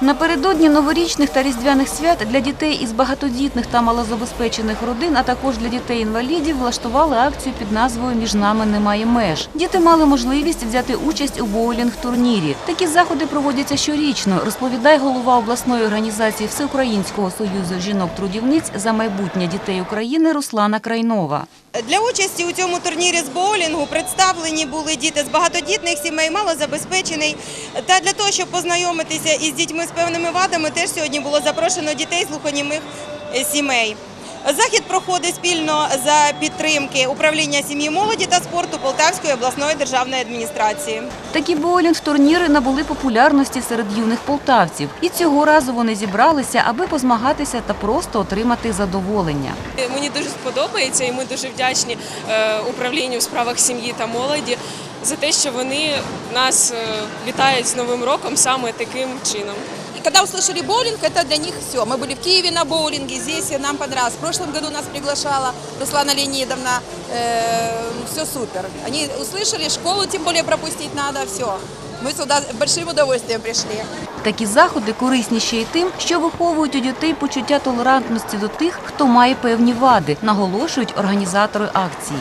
Напередодні новорічних та різдвяних свят для дітей із багатодітних та малозабезпечених родин, а також для дітей-інвалідів, влаштували акцію під назвою Між нами немає меж. Діти мали можливість взяти участь у боулінг-турнірі. Такі заходи проводяться щорічно, розповідає голова обласної організації Всеукраїнського союзу жінок-трудівниць за майбутнє дітей України Руслана Крайнова. Для участі у цьому турнірі з боулінгу представлені були діти з багатодітних сімей, малозабезпечений. Та для того, щоб познайомитися із дітьми з певними вадами, теж сьогодні було запрошено дітей з глухонімих е, сімей. Захід проходить спільно за підтримки управління сім'ї, молоді та спорту Полтавської обласної державної адміністрації. Такі боулінг-турніри набули популярності серед юних полтавців. І цього разу вони зібралися, аби позмагатися та просто отримати задоволення. Мені дуже сподобається, і ми дуже вдячні е, управлінню у справах сім'ї та молоді за те, що вони нас е, вітають з Новим роком саме таким чином. И когда услышали боулинг, это для них все. Мы были в Киеве на боулинге, здесь и нам понравилось. В прошлом году нас приглашала Руслана Леонидовна. все супер. Они услышали, школу тем более пропустить надо, все. Мы сюда с большим удовольствием пришли. Такі заходи корисні ще й тим, що виховують у дітей почуття толерантності до тих, хто має певні вади, наголошують організатори акції.